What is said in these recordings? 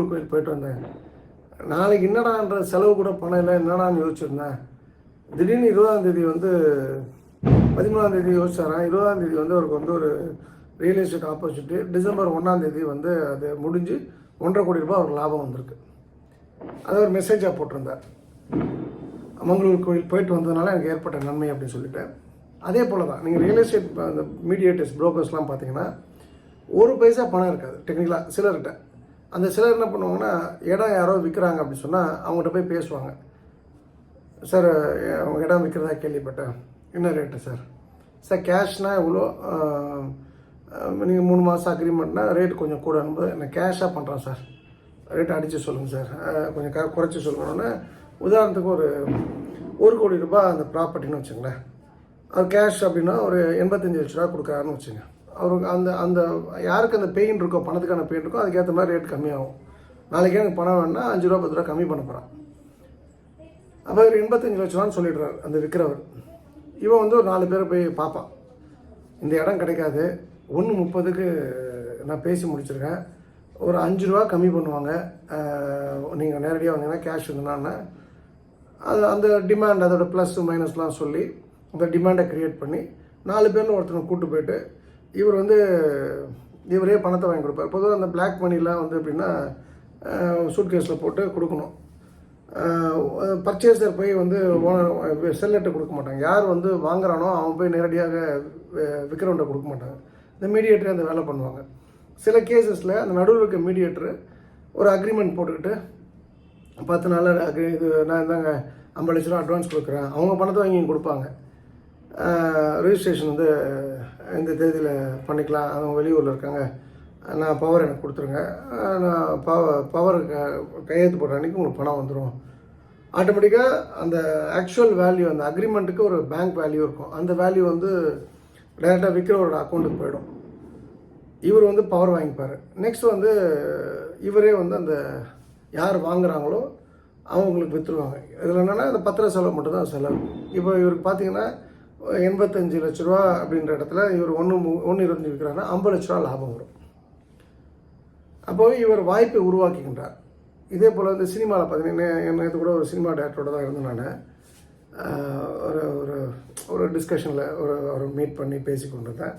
கோயில் போயிட்டு வந்தேன். நாளைக்கு என்னடான்ற செலவு கூட பணம் இல்லை என்னடான்னு யோசிச்சிருந்தேன். திடீர்னு இருபதாம் தேதி வந்து பதிமூணாம் தேதி யோசிச்சாரான் இருபதாம் தேதி வந்து அவருக்கு வந்து ஒரு ரியல் எஸ்டேட் ஆப்பர்ச்சுனிட்டி டிசம்பர் ஒன்றாம் தேதி வந்து அது முடிஞ்சு ஒன்றரை கோடி ரூபாய் அவருக்கு லாபம் வந்திருக்கு. அதை ஒரு மெசேஜாக போட்டிருந்தார். மங்களூர் கோயில் போயிட்டு வந்ததுனால எனக்கு ஏற்பட்ட நன்மை அப்படின்னு சொல்லிட்டேன். அதே போல் தான் நீங்கள் ரியல் எஸ்டேட் அந்த மீடியேட்டர்ஸ் ப்ரோக்கர்ஸ்லாம் பார்த்தீங்கன்னா ஒரு பைசா பணம் இருக்காது டெக்னிக்கலாக சிலர்கிட்ட. அந்த சிலர் என்ன பண்ணுவாங்கன்னா இடம் யாரோ விற்கிறாங்க அப்படின்னு சொன்னால் அவங்ககிட்ட போய் பேசுவாங்க. சார் அவங்க இடம் விற்கிறதா கேள்விப்பட்டேன். என்ன ரேட்டு சார் சார் கேஷ்னால் எவ்வளோ? நீங்கள் மூணு மாதம் அக்ரிமெண்ட்னா ரேட் கொஞ்சம் கூட. அனுப்புது நான் கேஷாக பண்ணுறேன் சார் ரேட் அடித்து சொல்லுங்கள் சார் கொஞ்சம் க குறைச்சி சொல்லணும்னா உதாரணத்துக்கு ஒரு ஒரு கோடி ரூபாய் அந்த ப்ராப்பர்ட்டின்னு வச்சுங்களேன். அது கேஷ் அப்படின்னா ஒரு எண்பத்தஞ்சு லட்ச ரூபா கொடுக்குறாருன்னு வச்சுங்க. அவருக்கு அந்த அந்த யாருக்கு அந்த பெயின் இருக்கோ பணத்துக்கான பெயின் இருக்கோ அதுக்கேற்ற மாதிரி ரேட் கம்மியாகும். நாளைக்கே எனக்கு பணம் வேணும்னா அஞ்சு ரூபா பத்து ரூபா கம்மி பண்ண போகிறான் அப்போ இவர் எண்பத்தஞ்சு லட்ச ரூபான்னு சொல்லிடுறாரு அந்த விற்கிறவர் இவன் வந்து ஒரு நாலு பேரை போய் பார்ப்பான். இந்த இடம் கிடைக்காது. ஒன்று முப்பதுக்கு நான் பேசி முடிச்சிருக்கேன். ஒரு அஞ்சு ரூபா கம்மி பண்ணுவாங்க. நீங்கள் நேரடியாக வந்தீங்கன்னா கேஷ் இருந்தனான்னா அது அந்த டிமாண்ட் அதோட ப்ளஸ் மைனஸ்லாம் சொல்லி அந்த டிமாண்டை க்ரியேட் பண்ணி நாலு பேரில் ஒருத்தனை கூப்பிட்டு போயிட்டு இவர் வந்து இவரே பணத்தை வாங்கி கொடுப்பார். பொதுவாக அந்த பிளாக் மணிலாம் வந்து எப்படின்னா சூட்கேஸில் போட்டு கொடுக்கணும். பர்ச்சேசர் போய் வந்து ஓனர் செல்லர்கிட்ட கொடுக்க மாட்டாங்க. யார் வந்து வாங்குறானோ அவன் போய் நேரடியாக விற்கிறவன்ட்ட கொடுக்க மாட்டாங்க. இந்த மீடியேட்டர் அந்த வேலை பண்ணுவாங்க. சில கேசஸில் அந்த நடுவில் இருக்க மீடியேட்டர் ஒரு அக்ரிமெண்ட் போட்டுக்கிட்டு பத்து நாளில் அக்ரி இது நான் இந்தாங்க ஐம்பது லட்ச ரூபா அட்வான்ஸ் கொடுக்குறேன். அவங்க பணத்தை வாங்கி கொடுப்பாங்க. ரிஜிஸ்ட்ரேஷன் வந்து இந்த தேதியில் பண்ணிக்கலாம். அவங்க வெளியூரில் இருக்காங்க. நான் பவர் எனக்கு கொடுத்துருங்க. நான் பவர் பவர் கையெழுத்து போடுற அன்றைக்கி உங்களுக்கு பணம் வந்துடும் ஆட்டோமேட்டிக்காக அந்த ஆக்சுவல் வேல்யூ அந்த அக்ரிமெண்ட்டுக்கு ஒரு பேங்க் வேல்யூ இருக்கும். அந்த வேல்யூ வந்து டைரெக்டாக விற்கிறவரோட அக்கௌண்ட்டுக்கு போயிடும். இவர் வந்து பவர் வாங்கிப்பார். நெக்ஸ்ட் வந்து இவரே வந்து அந்த யார் வாங்குறாங்களோ அவங்களுக்கு விற்றுருவாங்க இதில் என்னென்னா அந்த பத்திர செலவு மட்டும்தான் செலவு. இப்போ இவருக்கு பார்த்தீங்கன்னா எண்பத்தஞ்சு லட்ச ரூபா அப்படின்ற இடத்துல இவர் ஒன்று ஒன்று இருபத்தஞ்சு விற்கிறாருன்னா ஐம்பது லட்ச ரூபா லாபம் வரும். அப்போ இவர் வாய்ப்பை உருவாக்கிக்கின்றார் இதே போல் வந்து சினிமாவில் பார்த்தீங்கன்னா நேற்று கூட ஒரு சினிமா டேரக்டரோட தான் இருந்தேன் நான். ஒரு ஒரு ஒரு டிஸ்கஷனில் ஒரு அவரை மீட் பண்ணி பேசி கொண்டிருந்தேன்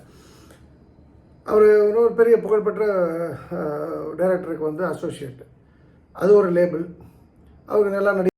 அவர் இன்னொரு பெரிய புகழ்பெற்ற டைரக்டருக்கு வந்து அசோசியேட் அது ஒரு லேபிள் அவருக்கு நல்லா நடி